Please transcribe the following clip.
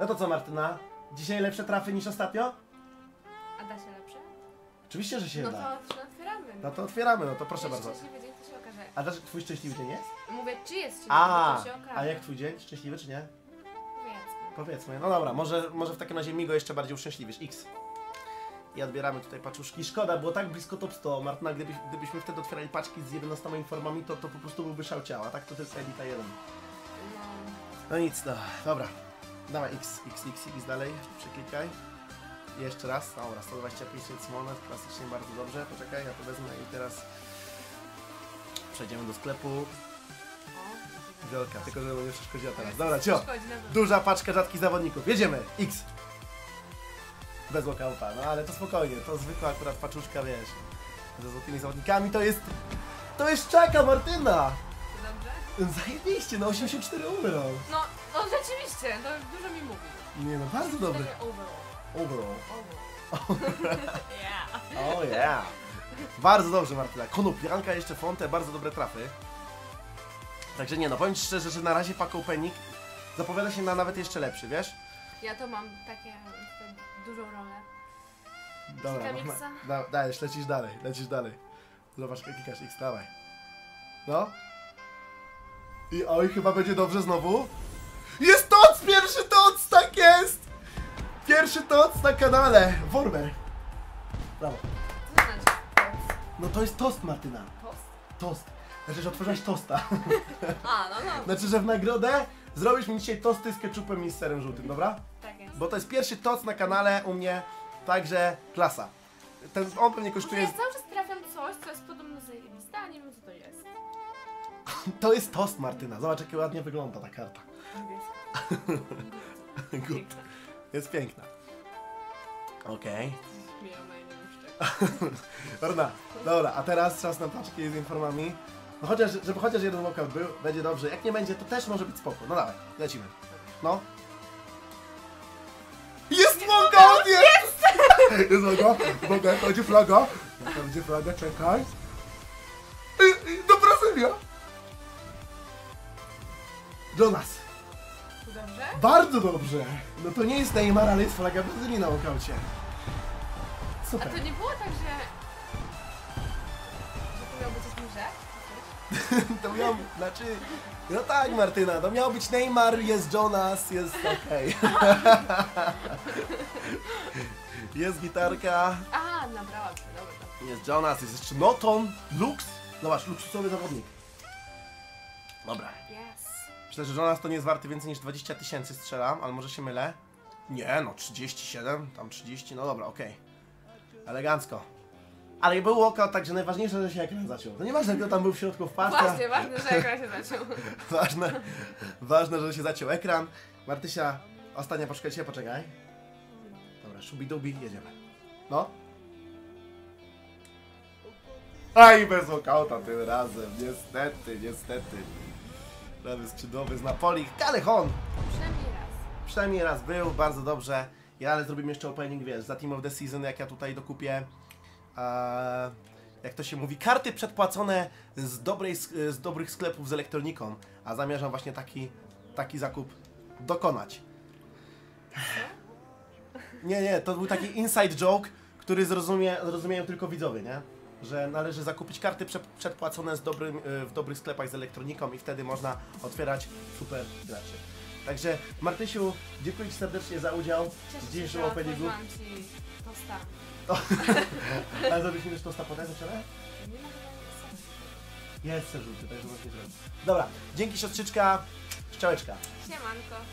No to co Martyna? Dzisiaj lepsze trafy niż ostatnio? A da się lepsze? Oczywiście, że się No da. to, to otwieramy. No to otwieramy, no to proszę Jest bardzo. Szczęśliwy dzień, to się okaże. A też twój szczęśliwy dzień jest? Mówię, czy jest szczęśliwy, A, to się okaże. a jak twój dzień? Szczęśliwy czy nie? Powiedzmy. Powiedzmy. No dobra, może, może w takim razie mi go jeszcze bardziej uszczęśliwisz. X. I odbieramy tutaj paczuszki. Szkoda, było tak blisko top 100. Martyna, gdybyś, gdybyśmy wtedy otwierali paczki z 11 informami, to, to po prostu byłby szał ciała, tak? To tylko Elita 1. No, No nic, no. Dobra. Dawaj X, X, X, X dalej. Przeklikaj. Jeszcze raz. Dobra, 125 tysięcy monet. Klasycznie bardzo dobrze. Poczekaj, ja to wezmę i teraz przejdziemy do sklepu. Wielka, tylko żeby nie przeszkodziła teraz. Dobra, cio. Duża paczka rzadkich zawodników. Jedziemy! X! Bez walkouta, no ale to spokojnie, to zwykła akurat paczuszka, wiesz, ze złotymi zawodnikami, to jest... To jest czeka Martyna! Zajebiście, na 84 umrą. No, no rzeczywiście, to dużo mi mówi. Nie no, bardzo dobry. Overall. Overall. Overall. yeah. Oh yeah! Bardzo dobrze Martyna. Konopianka, jeszcze Fonte, bardzo dobre trafy. Także nie no, powiem szczerze, że na razie Paco Opening zapowiada się na nawet jeszcze lepszy, wiesz? Ja to mam takie dużą rolę. Dobra, da, dajesz, lecisz dalej, lecisz dalej. Zobacz, klikasz X, dawaj. No. I oj, chyba będzie dobrze znowu. Jest toc! Pierwszy toc! Tak jest! Pierwszy toc na kanale! Wormer. Brawo. Co znaczy? Toast. No to jest tost, Martyna. Toast? Tost. Znaczy, że otworzyłaś tosta. A, no no. Znaczy, że w nagrodę zrobisz mi dzisiaj tosty z ketchupem i z serem żółtym, dobra? Tak jest. Bo to jest pierwszy toc na kanale u mnie, także klasa. Ten, on pewnie kosztuje... ja cały czas trafiam coś, co jest podobno zajebiste, a nie wiem co to jest. To jest tost, Martyna. Zobacz, jak ładnie wygląda ta karta. Good. Jest piękna. Okej. Śmieją na innym Dobra, dobra, a teraz czas na paczki z informami. No chociaż, żeby chociaż jeden walkout był, będzie dobrze. Jak nie będzie, to też może być spoko. No dawaj, lecimy. No. Jest walkout! Jest! Jest walkout. Jak będzie flaga. Jak będzie flaga, czekaj. Jonas. To dobrze? Bardzo dobrze. No to nie jest Neymar, ale jest flaga Brazylii na walkaucie. A Super. to nie było tak, że... Że to miał być jakiś rzecz? To miał, znaczy, no tak Martyna, to miał być Neymar, jest Jonas, jest okej. jest gitarka, A, nabrałam się, dobra. jest Jonas, jest jeszcze Noton, Lux. Zobacz, luksusowy zawodnik. Dobra. Yes. Myślę, że Jonas to nie jest warty więcej niż 20 tysięcy, strzelam, ale może się mylę. Nie, no 37, tam 30, no dobra, okej. Elegancko. Ale był walkout, także najważniejsze, że się ekran zaciął. To nieważne, kto tam był w środku w paczce. Właśnie, ważne, że ekran się zaciął. Ważne, ważne, że się zaciął ekran. Martysia, ostatnia paczka dzisiaj, poczekaj. Dobra, szubidubi, jedziemy. No. Aj, bez walkouta tym razem, niestety, niestety. Prawy skrzydłowy z Napoli, Callejon. Przynajmniej raz. Przynajmniej raz był, bardzo dobrze. Ja ale zrobimy jeszcze opening, wiesz, za Team of the Season, jak ja tutaj dokupię, e, jak to się mówi, karty przedpłacone z, dobrej, z dobrych sklepów z elektroniką, a zamierzam właśnie taki, taki zakup dokonać. Nie, nie, to był taki inside joke, który zrozumie, zrozumieją tylko widzowie, nie? Że należy zakupić karty prze, przedpłacone z dobrym, e, w dobrych sklepach z elektroniką i wtedy można otwierać super graczy. Także Martysiu, dziękuję Ci serdecznie za udział Cieszę w dzisiejszym openingu. ci tosta. Ale zrobisz mi też tosta potem wczoraj? Jest żółty, także właśnie zrobię. Dobra, dzięki siostrzyczka, szczałeczka. Siemanko.